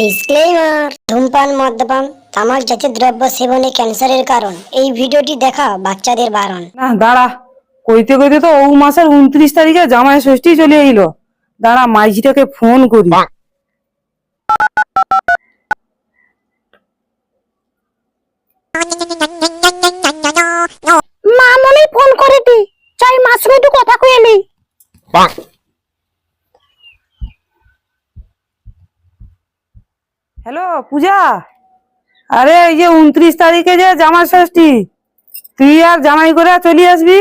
Disclaimer ধূমপান মদ্যপান তামাক জাতীয় দ্রব্য সেবনে ক্যান্সারের কারণ। এই ভিডিওটি দেখা বাচ্চাদের বারণ। না দাঁড়া। কইতে কইতে তো ও মাসের উনত্রিশ তারিখে জামাই ষষ্ঠী চলে এলো দাঁড়া মাইজিটাকে ফোন করি। মা মনে ফোন করে দি চাই মাসুম একটু কথা কয়ে নেই হ্যালো পূজা? আরে এই যে উনত্রিশ তারিখে যে জামাই ষষ্ঠী তুই আর জামাই করে চলে আসবি?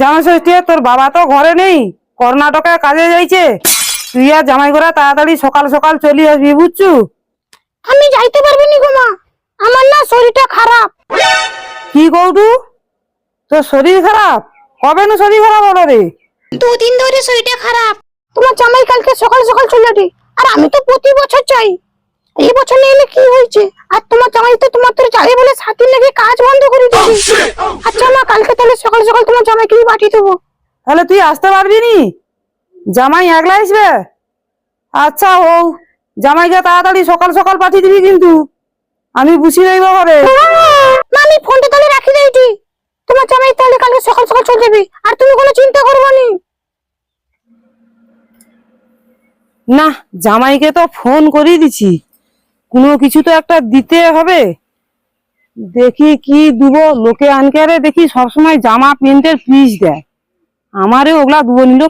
জামাই ষষ্ঠী তোর বাবা তো ঘরে নেই কর্ণাটকে কাজে যাইছে। তুই আর জামাই করে তাড়াতাড়ি সকাল সকাল চলে আসবি বুঝছু? আমি যাইতে পারবি নি গোমা আমার না শরীরটা খারাপ। কি কৌটু তোর শরীর খারাপ? কবে না শরীর খারাপ হলো রে? দুদিন ধরে শরীরটা খারাপ। তোমার জামাই কালকে সকাল সকাল চলে আর আমি তো প্রতি বছর চাই এই বছর নিয়ে এলে কি হয়েছে? আর তোমার জামাই তো তোমার তোর যাবে বলে সাত দিন লেগে কাজ বন্ধ করে দিবি আচ্ছা মা কালকে তাহলে সকাল সকাল তোমার জামাইকে পাঠিয়ে দেবো। তাহলে তুই আসতে পারবি নি? জামাই একলা আসবে? আচ্ছা ও জামাইকে তাড়াতাড়ি সকাল সকাল পাঠিয়ে দিবি কিন্তু। আমি বুঝি রইব ঘরে আমি ফোনটা তাহলে রাখি দিয়েছি তোমার জামাই তাহলে কালকে সকাল সকাল চলে যাবে আর তুমি কোনো চিন্তা করব নি। না জামাইকে তো ফোন করিয়ে দিছি। কোনো কিছু তো একটা দিতে হবে। দেখি কি দিব লোকে আনকারে দেখি সবসময় জামা প্যান্টের পিস দেয়। আমারে ওগুলা দুবো নিল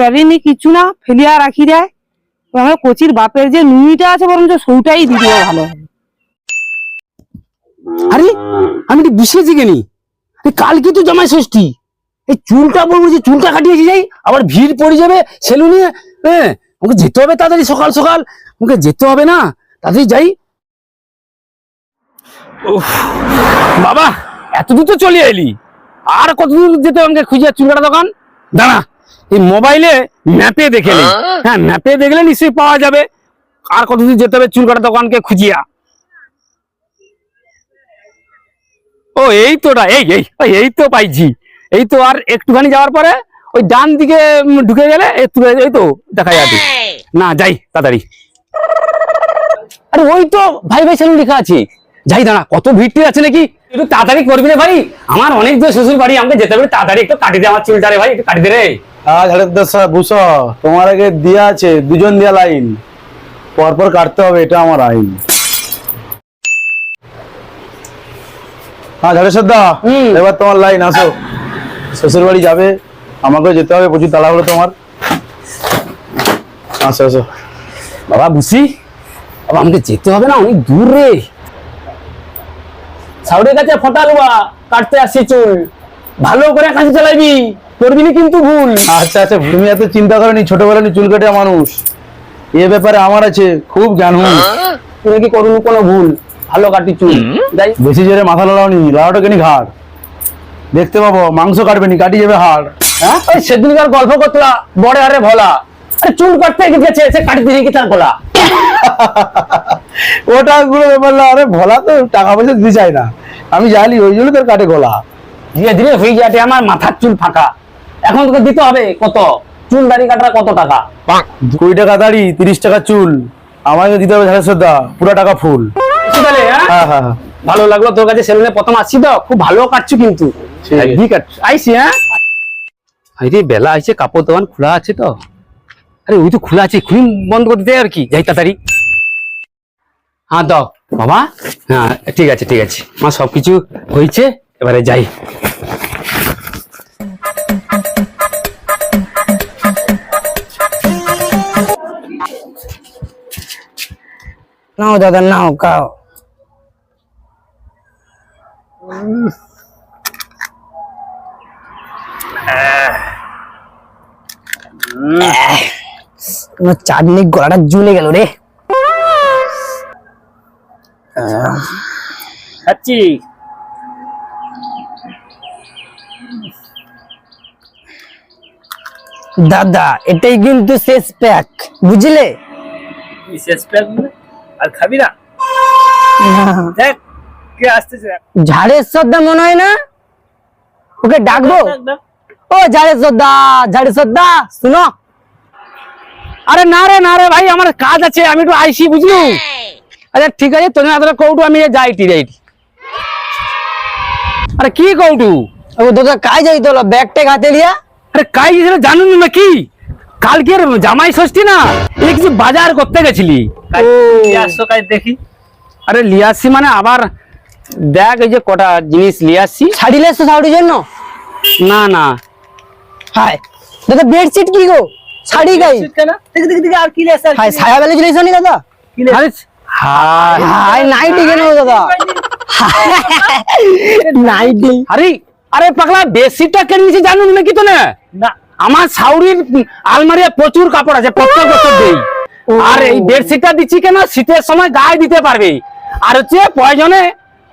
বারে নি কিছু না, ফেলিয়া রাখি দেয়। তো আমার কচির বাপের যে নুইটা আছে বরঞ্চ সৌটাই দিতে ভালো হবে আরে, আমি একটু বিশেষ গেনি কালকে তো জামাই ষষ্ঠী। এই চুলটা বলব যে চুলটা কাটিয়েছি যাই, আবার ভিড় পড়ে যাবে, সেলুনে হ্যাঁ ওকে যেতে হবে তাড়াতাড়ি সকাল সকাল। ওকে যেতে হবে না। তাড়াতাড়ি যাই। বাবা এত দূর তো চলে এলি। আর কত দূর যেতে হবে? আমাকে খুঁজে চুল কাটা দোকান? দাঁড়া এই মোবাইলে ম্যাপে দেখে নি। হ্যাঁ ম্যাপে দেখলে নিশ্চয়ই পাওয়া যাবে। আর কত দূর যেতে হবে চুল কাটা দোকানকে খুঁজিয়া। ও এই তোটা এই এই এই তো পাইছি। এই তো আর একটুখানি যাওয়ার পরে ওই ডান দিকে ঢুকে গেলে এই তো দেখা যাবে। না যাই তাড়াতাড়ি। আরে ওই তো ভাই ভাই সেলুন লেখা আছে। যাই দাঁড়া কত ভিড় আছে নাকি? একটু তাড়াতাড়ি করবি রে ভাই। আমার অনেক দূর শ্বশুর বাড়ি আমাকে যেতে হবে তাড়াতাড়ি একটু কাটি দে আমার চুলটা রে ভাই একটু কাটি দে রে। আজ তোমার আগে দিয়া আছে দুজন দিয়া লাইন পরপর কাটতে হবে এটা আমার আইন। হ্যাঁ ঝাড়েশ্বর দা। এবার তোমার লাইন আসো। শ্বশুর বাড়ি যাবে আমাকেও যেতে হবে প্রচুর তাড়াহুড়ো তোমার। আসো আসো। বাবা বুঝি বাবা আমাকে যেতে হবে না? অনেক দূর। সাউরের কাছে ফটা লুয়া কাটতে আসছি চুল। ভালো করে কাছে চালাইবি করবি কিন্তু ভুল। আচ্ছা আচ্ছা তুমি এত চিন্তা করনি ছোটবেলা চুল মানুষ। এ ব্যাপারে আমার আছে খুব। তুমি কি করবি কোনো ভুল? ভালো কাটি চুল। যাই। বেশি জোরে মাথা লাগাওনি লাগাটা কেনি ঘাড়? দেখতে পাবো মাংস কাটবে নি কাটি যাবে হাড়। হ্যাঁ? সেদিনকার গল্প করতলা বড় আরে ভোলা। চুল কাটতে গেছে সে কাটি দিয়ে কি তার গলা? ওটা গুলো ব্যাপার না আরে ভোলা তো টাকা পয়সা দিতে চায় না। আমি জানি ওই জন্য তোর কাটে গলা। ধীরে ধীরে হয়ে যাবে আমার মাথার চুল ফাঁকা। এখন তোকে দিতে হবে কত? চুল দাড়ি কাটার কত টাকা? কুড়ি টাকা দাড়ি তিরিশ টাকা চুল। আমাকে দিতে হবে শ্রদ্ধা পুরো টাকা ফুল। হ্যাঁ? হ্যাঁ হ্যাঁ। ভালো লাগল তোর কাছে সেলুনে প্রথম আসছি তো। খুব ভালো কাটছো কিন্তু। আছে। আছে আইসি হ্যাঁ? আরে বেলা আইছে কাপড় দোকান খোলা আছে তো। আরে ওই তো খোলা আছে খুলি বন্ধ করে দিতে আর কি যাই তাড়াতাড়ি। হ্যাঁ দাও। বাবা হ্যাঁ ঠিক আছে ঠিক আছে। মা সবকিছু হয়েছে এবারে যাই। নাও দাদা নাও কাও চাটনি গলাটা জ্বলে গেল রে। খাচ্ছি। দাদা এটাই কিন্তু শেষ প্যাক বুঝলে? শেষ প্যাক আর খাবি না? দেখ কে আসতেছে। ঝাড়ের শ্রদ্ধা মনে হয় না? ওকে ডাকবো। ও ঝাড়ের শ্রদ্ধা ঝাড়ের শ্রদ্ধা শুনো। আরে না রে না রে ভাই আমার কাজ আছে আমি একটু আইসি বুঝলি? আচ্ছা ঠিক আছে তোর হাতে কৌটু আমি যাই ডিরেক্ট আরে কি কৌটু? দাদা কাজ যাই তো ব্যাগ ট্যাগ হাতে লিয়া। আরে কাই গেছিল জানুন না কি? কালকের জামাই ষষ্ঠী না? এই কিছু বাজার করতে গেছিলি। কাজ দেখি। আরে লিয়াসি মানে আবার দেখ এই যে কটা জিনিস লিয়াসি শাড়ি লেস তো শাড়ির জন্য? না না। হাই দাদা বেডশিট কি গো? শাড়ি গাই কেন? দেখি দেখি আর কি লেস হাই ছায়া বেলে দাদা? হায় হাই। নাইটি কেন দাদা? নাইটি। আরে আরে পাগলা বেশিটা কেন জানুন নাকি তো না? আমার সাউরির আলমারিতে প্রচুর কাপড় আছে প্রত্যেক বছর দেই। আর এই বেডশিটটা দিচ্ছি কেন? শীতের সময় গায়ে দিতে পারবে। আর হচ্ছে প্রয়োজনে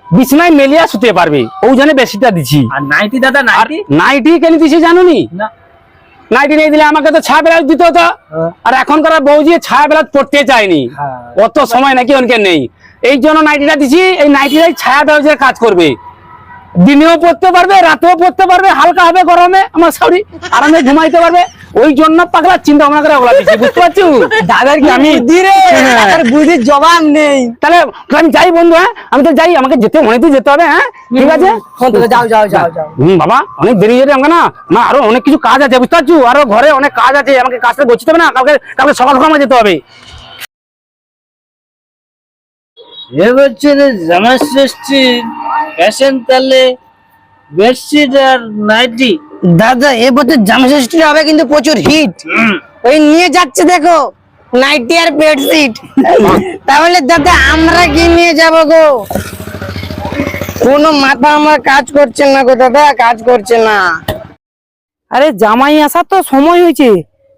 বিছনায় মেলিয়া শুতে পারবে। ওই জন্য বেশিটা দিচ্ছি। আর নাইটি দাদা নাইটি? নাইটি কেন দিছি জানুনি? না। নাইটি নিয়ে দিলে আমাকে তো ছায়া বেলা দিতে হতো। আর এখনকার বৌজি ছায়া বেলা পড়তে চায়নি। হ্যাঁ। অত সময় নাকি অনেকে নেই। এই জন্য নাইটিটা দিছি এই নাইটিটাই ছায়া বেলাজের কাজ করবে। দিনেও পড়তে পারবে রাতেও পড়তে পারবে হালকা হবে গরমে আমার শাড়ি আরামে ঘুমাইতে পারবে। ওই জন্য পাগলা চিন্তা ভাবনা করে ওগুলা দিচ্ছি বুঝতে পারছ? দাদার কি আমি- বুদ্ধি রে? হ্যাঁ। দাদার বুদ্ধির জবাব নেই। তাহলে আমি যাই বন্ধু হ্যাঁ? আমি তো যাই আমাকে যেতে অনেক দূর যেতে হবে হ্যাঁ? ঠিক আছে? যাও যাও যাও যাও। হুম বাবা অনেক দেরি হয়ে যাবে আমাকে না। না আরও অনেক কিছু কাজ আছে বুঝতে পারছ? আরও ঘরে অনেক কাজ আছে আমাকে কাজটা গোছতে হবে না কালকে কালকে সকাল সকাল আমাকে যেতে হবে। এ বছরে জামা ষষ্ঠী ফ্যাশন তাহলে বেডশিট আর নাইটি। দাদা এ বছর জামা ষষ্ঠী হবে কিন্তু প্রচুর হিট ওই নিয়ে যাচ্ছে দেখো নাইটি আর বেডশিট তাহলে দাদা আমরা কি নিয়ে যাব গো? কোনো মাথা আমার কাজ করছে না গো দাদা কাজ করছে না। আরে জামাই আসার তো সময় হয়েছে।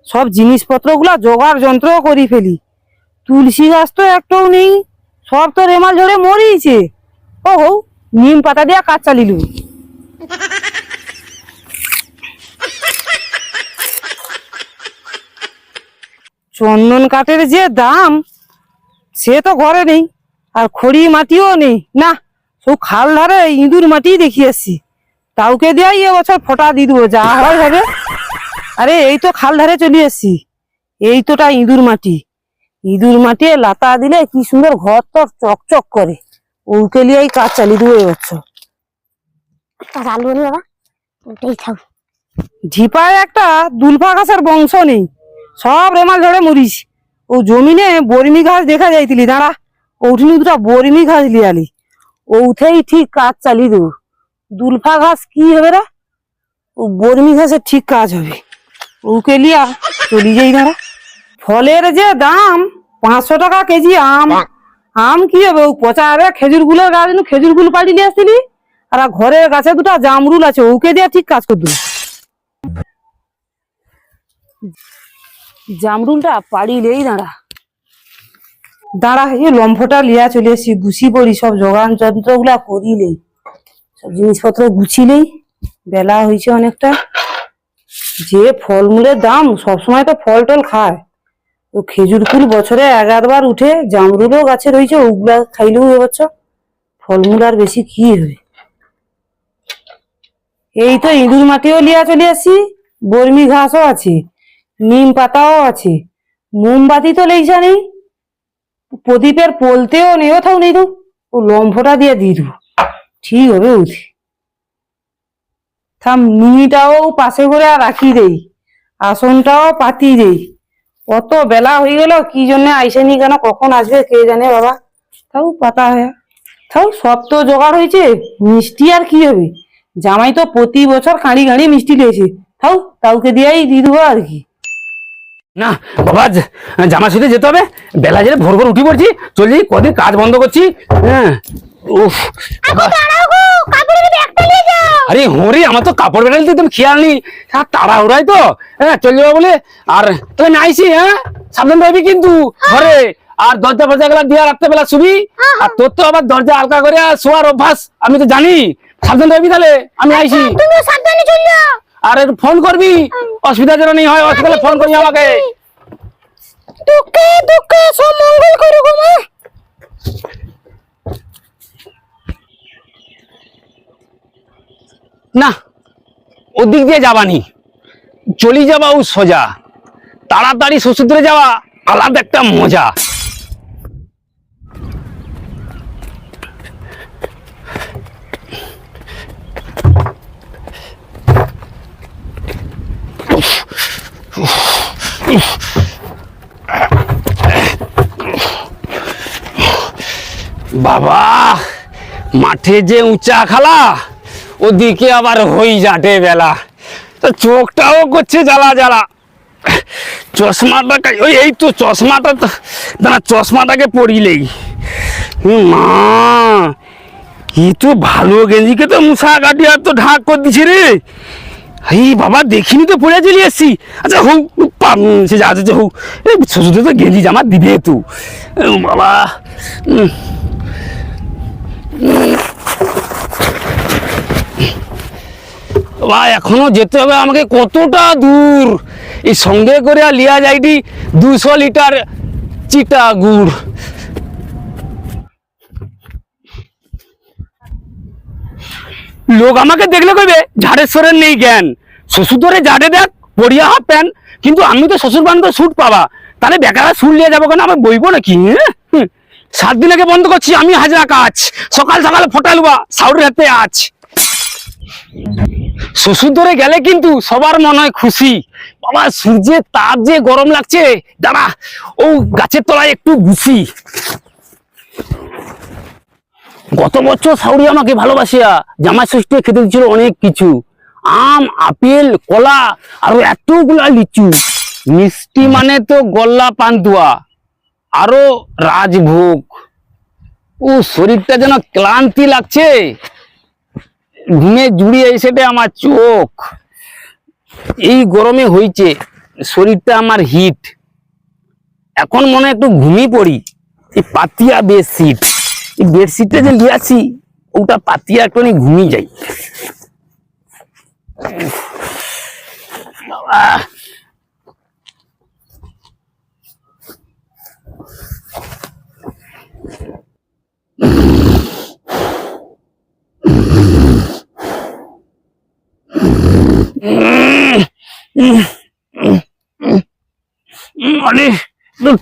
সব জিনিসপত্রগুলা জোগাড় যন্ত্র করি ফেলি। তুলসী গাছ তো একটাও নেই সব তো রেমাল ঝরে মরিয়েছে। ও হো নিম পাতা দিয়া কাজ চালিলু চন্দন কাঠের যে দাম সে তো ঘরে নেই আর খড়ি মাটিও নেই। না সব খাল ধারে ইঁদুর মাটি দেখি আসছি তাওকে দেয়াই এবছর ফোটা দিয়ে দেবো যা হয় হবে। আরে এই তো খাল ধারে চলে এসছি। এই তোটা ইঁদুর মাটি। ইঁদুর মাটি লাতা দিলে কি সুন্দর ঘর তো চকচক করে। ওকে লিয়েই কাজ চালিয়ে দেবো এবছর আলু বাবা ওটাই থাক ঝিপায় একটা দুলফা ঘাসের বংশ নেই। সব রেমাল ঝড়ে মরিস ও জমিনে বর্মি ঘাস দেখা যাইতিলি, দাঁড়া। ওঠুনি দুটা বর্মি ঘাস লিয়ালি ওঠেই ঠিক কাজ চালিয়ে দেবো। দুলফা ঘাস কি হবে রে? ও বর্মি ঘাসের ঠিক কাজ হবে। ওকে লিয়া চলি যাই, দাঁড়া। ফলের যে দাম, পাঁচশো টাকা কেজি আম। আম কি হবে? ও পচা আরে খেজুরগুলোর গাছ খেজুরগুলো পাড়ি নিয়ে আসছিলি? আর ঘরের গাছে দুটা জামরুল আছে, ওকে দিয়ে ঠিক কাজ করে দেবো। জামরুলটা পাড়িলেই দাঁড়া। দাঁড়া, এই লম্ফটা লিয়া চলে এসছি, গুছি পড়ি, সব যোগান যন্ত্রগুলা করিলেই সব জিনিসপত্র গুছিলেই বেলা হয়েছে অনেকটা। যে ফলমূলের দাম, সবসময় তো ফল টল খায়। তো খেজুর ফুল বছরে এগারোবার উঠে, জামরুলও গাছে রয়েছে, ওগুলা খাইলেও এবছর ফলমূল আর বেশি কি হবে? এই তো ইঁদুর মাটিও লিয়া চলে আসছি বর্মি ঘাসও আছে। নিম পাতাও আছে। মোমবাতি তো লেইসা নেই। প্রদীপের পোলতেও নেই। কোথাও নেই তো। ও লম্ফটা দিয়ে দিয়ে দেবো। ঠিক হবে উঠি। থাম মিনিটাও পাশে করে আর রাখি দেই। আসনটাও পাতি দেই। কত বেলা হয়ে গেল, কি জন্য আইসেনি কেন, কখন আসবে, কে জানে বাবা। তাও পাতা হয়ে। তাও সব তো জোগাড় হয়েছে। মিষ্টি আর কি হবে? জামাই তো প্রতি বছর কাঁড়ি গাঁড়ি মিষ্টি লেছে তাও তাউকে দিয়েই দিয়ে দেবো আর কি। না বাবা জামা শুতে যেতে হবে। বেলা যেতে ভোর ভোর উঠি পড়ছি। চলছি কদিন কাজ বন্ধ করছি। হ্যাঁ। উফ আরে হরি আমার তো কাপড় বেড়াল তুমি খেয়াল নেই। হ্যাঁ তাড়াহুড়াই তো। হ্যাঁ চলে যাব বলে। আর তুমি আমি হ্যাঁ? সাবধান থাকবি কিন্তু ঘরে। আর দরজা ফরজা গুলা দিয়ে রাত্রেবেলা শুবি। আর তোর তো আবার দরজা হালকা করে শোয়ার অভ্যাস। আমি তো জানি। সাবধান থাকবি তাহলে। আমি তুমিও সাবধানে আর ফোন করবি? অসুবিধা যেন নেই হয় অসুবিধা ফোন করবি আমাকে। দুঃখে দুঃখে সব মঙ্গল করুক মা। না ওদিক দিয়ে যাবানি চলি যাবা ও সোজা। তাড়াতাড়ি শ্বশুরে যাওয়া আলাদা একটা মজা। বাবা মাঠে যে উঁচা খালা ওদিকে আবার হই যাটে বেলা। তো চোখটাও করছে জ্বালা জ্বালা। চশমাটা ওই এই তো চশমাটা তো দাঁড়া চশমাটাকে পরিলেই হুম, মা কি তো ভালো গেঞ্জিকে তো মুসা কাটিয়ে আর তো ঢাক করে দিছে রে। এই বাবা, দেখিনি তো পড়ে চলে এসছি। আচ্ছা হৌ পাম- সে যা আছে এই শ্বশুর তো গেঞ্জি জামা দিবে তু। বাবা। বা এখনও যেতে হবে আমাকে কতটা দূর? এই সঙ্গে করে লিয়া যাইটি দুশো লিটার চিটা গুড় লোক আমাকে দেখলে কইবে, ঝাড়েশ্বরের নেই জ্ঞান। শ্বশুর ধরে ঝাড়ে দেখ পড়িয়া হাফ প্যান্ট, কিন্তু আমি তো শ্বশুর বান্ধব স্যুট পাবা। তাহলে বেকারা স্যুট নিয়ে যাব কেন? আমি বইবো নাকি হ্যাঁ? সাত দিন আগে বন্ধ করছি, আমি হাজরা কাজ। সকাল সকাল ফোটালুবা সাউরের হাতে আছ শ্বশুর ধরে গেলে কিন্তু সবার মনে হয় খুশি। বাবা, সূর্যের তাপ যে গরম লাগছে, দাঁড়া, ও গাছের তলায় একটু গুছি গত বছর সাউরি আমাকে ভালোবাসিয়া জামাই ষষ্ঠী খেতে দিচ্ছিল অনেক কিছু। আম, আপেল, কলা, আরও এতগুলা লিচু। মিষ্টি মানে তো গল্লা পান্তুয়া, আরও রাজভোগ। ও শরীরটা যেন ক্লান্তি লাগছে। ঘুমে জুড়িয়ে সেটা আমার চোখ। এই গরমে হয়েছে, শরীরটা আমার হিট। এখন মনে একটু ঘুমিয়ে পড়ি, এই পাতিয়া বেডশিট। এই বেডশিটটা যে লিয়াছি ওটা পাতিয়া একটু ঘুমিয়ে যাই বাবা।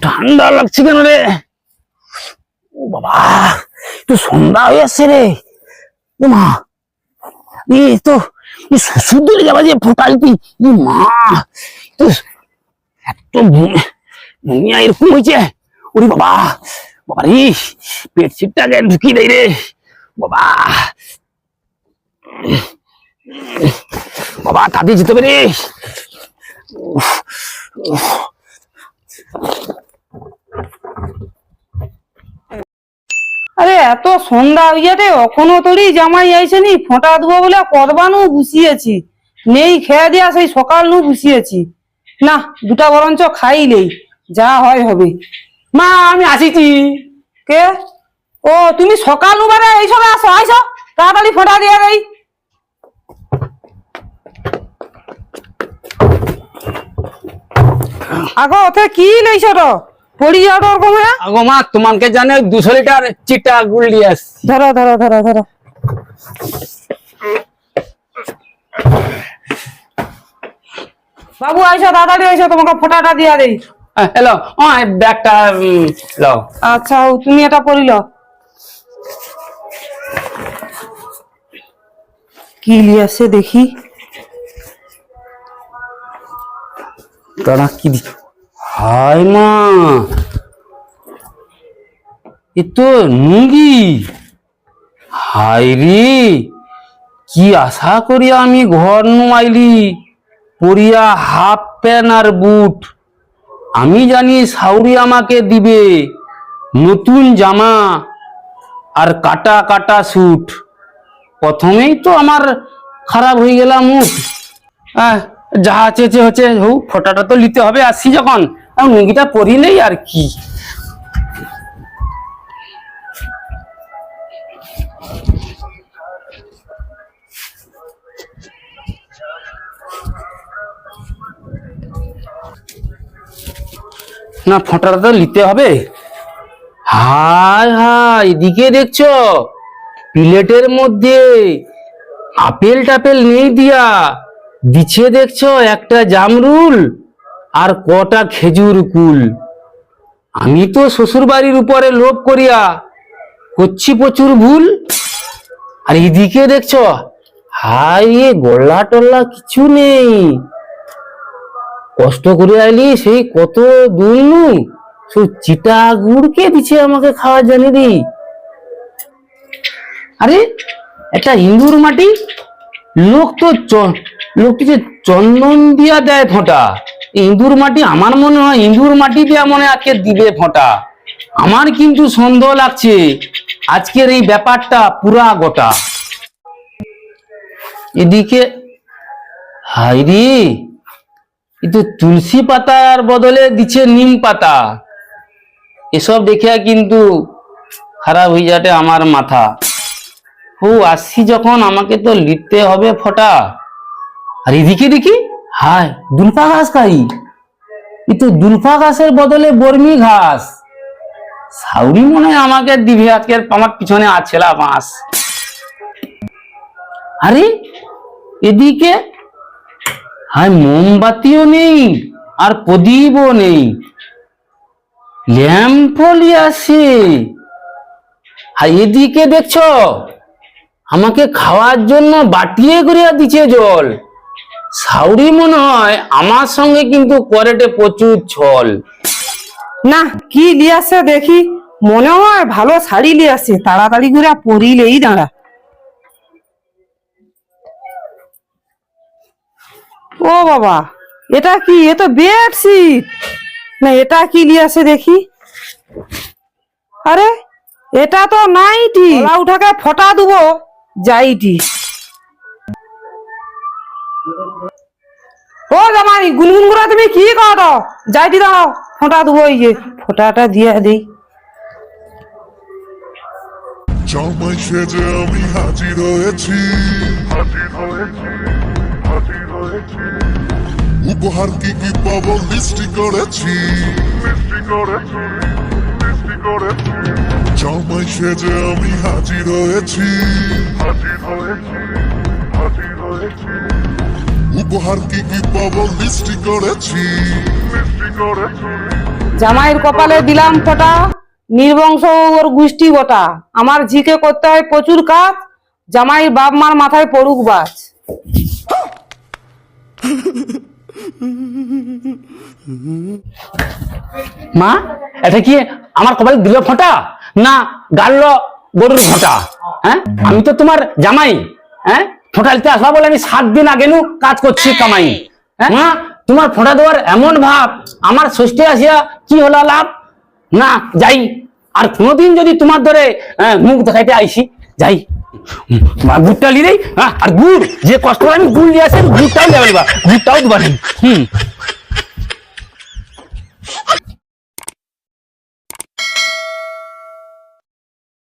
ঠান্ডা লাগছে কেন রে ও বাবা একটু সন্ধ্যা হয়ে আসছে রে। মা। এই তো শ্বশুর ধরে যাবা যে ফোটালতি ই মা। তো এত মুনিয়া এরকম হয়েছে। ওরে বাবা বাবা রে পেট ছিটটা গায়ে ঢুকিয়ে দেয় রে। বাবা। বাবা তাতে যেতে হবে রে। আরে এত সন্ধ্যা হইয়া রে এখনও তোরই জামাই আইসেনি ফোঁটা দেবো বলে কদবানু বসিয়েছি নেই খেয়ে দিয়া সেই সকাল নু বসিয়েছি না, দুটা বরঞ্চ খাইলেই যা হয় হবে। মা, আমি আসিছি। কে? ও, তুমি সকাল নু বারে এই সময় আসো, আইসো, তাড়াতাড়ি ফোঁটা দিয়ে দেই। আগো, ওতে কি লইছ তো? পড়ি যাও তো ওরকম হয়ে আগো তোমাকে জানে দুশো লিটার চিটা গুড় নিয়ে আসছি ধরো ধরো ধরো ধরো। বাবু আইসো তাড়াতাড়ি আইসো তোমাকে ফোঁটাটা দিয়া দেই। হ্যালো ও এই ব্যাগটা লাও। আচ্ছা তুমি এটা পড়িল কি লিয়াছে দেখি। দাঁড়া কি দি হায় মা। এ তো নুঙ্গি হায় রে কি আশা করি আমি ঘর নু পরিয়া হাফ প্যান্ট আর বুট। আমি জানি সাউরি আমাকে দিবে নতুন জামা আর কাটা কাটা স্যুট। প্রথমেই তো আমার খারাপ হয়ে গেলাম মুড আহ, যা চেয়েছে হচ্ছে হু ফোটাটা তো নিতে হবে আসছি যখন। আর মুগিটা পরিলেই আর কি? না, ফোঁটাটা তো নিতে হবে। হায় হায়, এদিকে দেখছ? প্লেটের মধ্যে আপেল টাপেল নেই দিয়া। দিছে দেখছ একটা জামরুল? আর কটা খেজুর কুল? আমি তো শ্বশুর বাড়ির উপরে লোভ করিয়া করছি প্রচুর ভুল। আর এদিকে দেখছ হাই গোল্লা টোল্লা কিছু নেই। কষ্ট করে আইলি, সেই কত দূর নু সেই চিটা গুড় কে দিছে আমাকে খাওয়া জানি রে। আরে, একটা ইন্দুর মাটি? লোক তো চ- লোক যে চন্দন দিয়া দেয় ফোঁটা। ইন্দুর মাটি, আমার মনে হয় ইন্দুর মাটি দিয়া মনে আজকে দিবে ফোঁটা। আমার কিন্তু সন্দেহ লাগছে, আজকের এই ব্যাপারটা পুরা গোটা। এদিকে হাই রে, এ তো তুলসী পাতার বদলে দিচ্ছে নিম পাতা। এসব দেখে কিন্তু খারাপ হয়ে যাবে আমার মাথা। ও, আসছি যখন, আমাকে তো লিখতে হবে ফটা। আর এদিকে দেখি হায়, দুলফা ঘাস খাই এ তো দুলফা ঘাসের বদলে বর্মি ঘাস। সাউরি মনে হয় আমাকে দিবে আজকে আমার পিছনে আছেলা বাঁশ। আরে, এদিকে? হায়, মোমবাতিও নেই আর প্রদীপও নেই। ল্যাম্পও আছে। আর এদিকে দেখছ? আমাকে খাওয়ার জন্য বাটিয়ে করে দিচ্ছে জল। সাউরি মনে হয় আমার সঙ্গে কিন্তু করেটে প্রচুর ছল। না, কি লিয়াছে দেখি? মনে হয় ভালো শাড়ি লিয়াছে তাড়াতাড়ি করে পরিলেই দাঁড়া। ও বাবা, এটা কি? এ তো বেডশিট না, এটা কি লিয়াছে দেখি? আরে, এটা তো নাইটি উঠাকে ফটা দেবো, যাইটি। ও জামাই গুনগুন করে তুমি কি করো যাইটি দাও ফোঁটা দেবো এই যে ফোঁটাটা দিয়ে দিই। জামাই সেজে আমি হাজির হয়েছি। হাজির হয়েছি হাজির হয়েছি। উপহার কি কি পাবো মিষ্টি করেছি। করেছি। জামাই সেজে আমি হাজির হয়েছি। হাজির হয়েছি হাজির হয়েছি। উপহার কি কি পাবো মিষ্টি করেছি। জামাইয়ের কপালে দিলাম ফোঁটা নির্বংশ ওর গোষ্ঠী গোটা আমার ঝিকে করতে হয় প্রচুর কাজ জামাইয়ের বাপ মার মাথায় পড়ুক বাজ। মা এটা কি আমার কপালে দিল ফোঁটা? না গাড়ল গরুর ফোঁটা? হ্যাঁ? আমি তো তোমার জামাই হ্যাঁ? ফোটালতে আসবা বলে আমি সাত দিন আগে নু কাজ করছি কামাই। হ্যাঁ? হ্যাঁ? তোমার ফোঁটা দেওয়ার এমন ভাব আমার ষষ্ঠী আসিয়া কি হলো লাভ? না যাই। আর কোনোদিন যদি তোমার ধরে মুখ দেখাইতে আইসি যাই। গুড়টা নিলেই হ্যাঁ? আর গুড় যে কষ্ট আমি গুড় নিয়ে হুম।